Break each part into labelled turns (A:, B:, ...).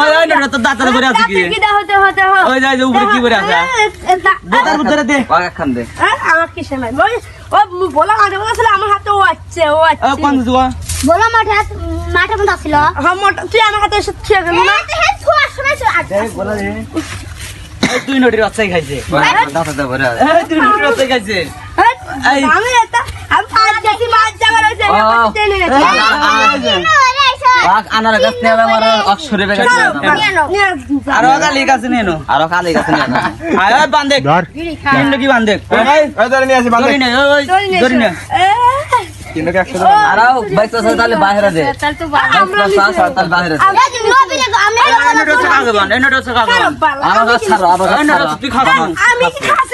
A: ওই ওই নোটা তোর দাঁতার করে আছে কি?
B: কি হতে হতে হতে?
A: ওই যাই যে উপরে কি করে আছে? দাঁতার ভিতরে দে।
C: একখান দে।
B: আমার কিসে নাই ওই ও বলা মাঠে বলেছিল আমার হাতে ও আছে ও
A: ও কোন জুয়া?
D: বলো মাঠে মাঠে মধ্যে আসছিল?
B: হ্যাঁ মোটা তুই আমার হাতে এসে খেয়ে গেলি না?
A: তুই নোটির বাচ্চাই খাইছে।
C: দাঁতাতে ভরে আছে।
A: এই তুই নোটির বাচ্চাই খাইছে।
B: আমি এটা আমি পাঁচ মাছ যাবার হয়েছে
C: ও,
B: টেনে
A: এই, এই,
C: বাঘ আনার গাছ নিয়ে আমার অক্ষরে বেগাছ
A: আরও কালি কাছে নিয়ে নো?
C: আরও কালি গাছ নিয়ে যাবে।
A: আয় ওই বান্ধে তিনটা কি বান্ধে
E: এই ধরে নিয়ে আসি বান্ধে
A: ধরি নে ওই ধরি নে।
E: তিনটাকে একসাথে
C: আরও বাইক তো তাহলে বাইরে দে। তাহলে বাইরে দে।
D: আমি
C: গাছ গাছ
B: আমি কি
C: না
A: কে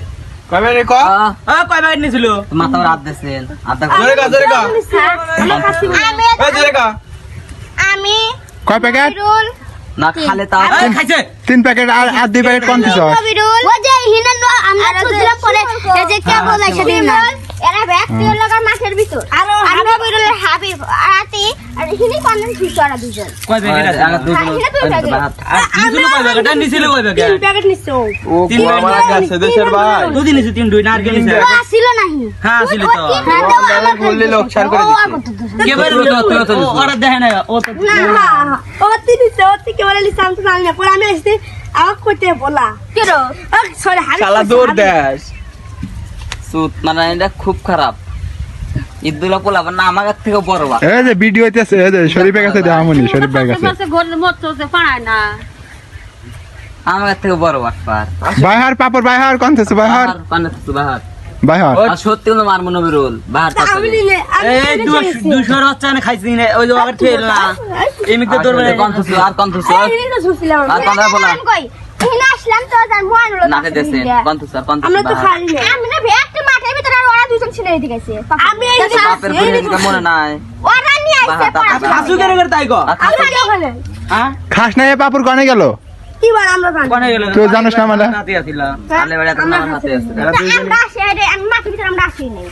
E: কবে রে ক?
A: ও কয় নিছিল
C: মাথা রাত দিছেন আধা
E: জোরে কা জোরে কা।
D: আমি
E: জোরে কা
D: আমি
F: কয় প্যাকেট?
C: না খালি তাও।
A: খাইছে।
F: তিন প্যাকেট আর আর দুই প্যাকেট কোন দিছ
D: ও যে হিনা পরে এই কে। আতি আর হিনি পান্ডন ভিতর দুজন।
A: কয় প্যাকেট আছে?
C: আগা দুই
D: হিনা তুই প্যাকেট
A: আর নিছিল কয় প্যাকেট আর নিছিল কয় প্যাকেট
B: তিন প্যাকেট নিচ্ছে ও
E: ও
A: তিন
E: আমার কাছে দেশের ভাই।
A: দুদিন নিছে তিন দুই নারকেল নিছে?
D: ও আসিল নাহি।
A: হ্যাঁ ছিল তো।
D: হ্যাঁ
E: আমি বললি লোক করে
D: ও
A: কে বাইরে
C: তুই তো- তো
A: ও দেখে না ও তো
B: না ও তিনি ও থেকে বলে লিসাম তো জানি না পরে আমি এসে আমাকে করতে বলা।
D: কেরো
B: সরি হারি
E: শালা দৌড় দেশ।
C: সুত মানে এটা খুব খারাপ। ঈদুল্লাহ পোলাবার না আমার থেকে বড় বা
F: এই যে ভিডিও হইতেছে এই যে শরীফের কাছে দেওয়ামনি শরীফের কাছে
C: আমার থেকে বড় বাটপার
F: বাইহার পাপড় বাইহার কোন থেকে বাইহার?
C: আর
F: বাইহার
C: সত্যি কোনো
A: এই না খাইছি না ওই যে আগে ঠেল না। দৌড়বে না
C: বলা
D: আসলাম তো
B: আমরা তো না
D: আমি না একটা মাঠের ভিতরে আর ওরা দুজন ছিল এদিকে আছে
B: আমি এই যে
C: বাপের পরিবার মনে নাই।
D: ওরা নিয়ে আইছে
C: বাহার
A: কেন করে তাই কো?
C: আর খাসু
B: আমি ওখানে।
A: হ্যাঁ?
F: পাপড় কনে গেল?
B: কি আমরা জানি।
A: গেল?
F: তুই জানিস না মানে?
A: নাতি আসিলা
C: আলে বেড়া তো আমার হাতে আছে।
D: আমরা আসি আমি মাঠের ভিতরে আমরা আসি নাই।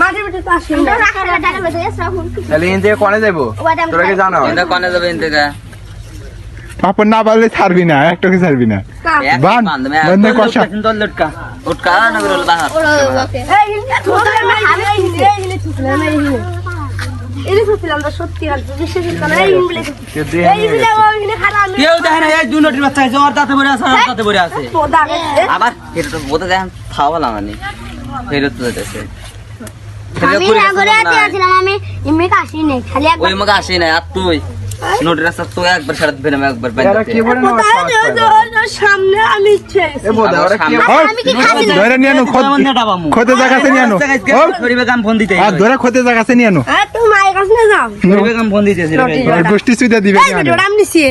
B: মাঝে ভিতরে তো আসি
D: আমরা
B: না
D: রাখা টাকা বেঁচে হুন
E: তাহলে ইন কোনে যাইবো? তোরা কি জানো?
C: এটা কোনে যাবে ইনতে
F: পাপড় না পারলে ছাড়বি না একটা কি ছাড়বি না? বান
C: বান্ধ
F: বন্ধ কষা।
A: দল লটকা
C: উটকা নবিরুল বাহার।
B: এই হিনি ঝুঁকছিলাম আমি এই হিনি এই হিনি ঝুঁকছিলাম এই হিনি এই ঝুঁকছিলাম তো সত্যি আর বিশ্বাস করতাম এই হিনি বলে
E: কে দিয়ে
B: এই হিনি ওই হিনি খালা আমি
A: কেউ দেখে না এই দুই নটির বাচ্চা আছে ওর দাঁতে ভরে আছে আর দাঁতে ভরে আছে।
B: তো দাগে
C: আবার এটা বোধ দেখেন খাওয়ালা ফেরত তো যেতেছে।
D: আমি একবার
C: না
E: না
B: সামনে আমি
D: না
F: ধরে নিয়ে আনো খোদ খোদে জায়গাতে নিয়ে আনো।
A: কাম ফোন দিতে
F: আর ধরে খোদে জায়গাতে নিয়ে আনো।
B: হ্যাঁ মায়ের কাছে নিয়ে যাও।
A: শরীফে কাম ফোন দিতেছিল
F: গোষ্ঠী সুবিধা দিবে
B: আমি নিছি।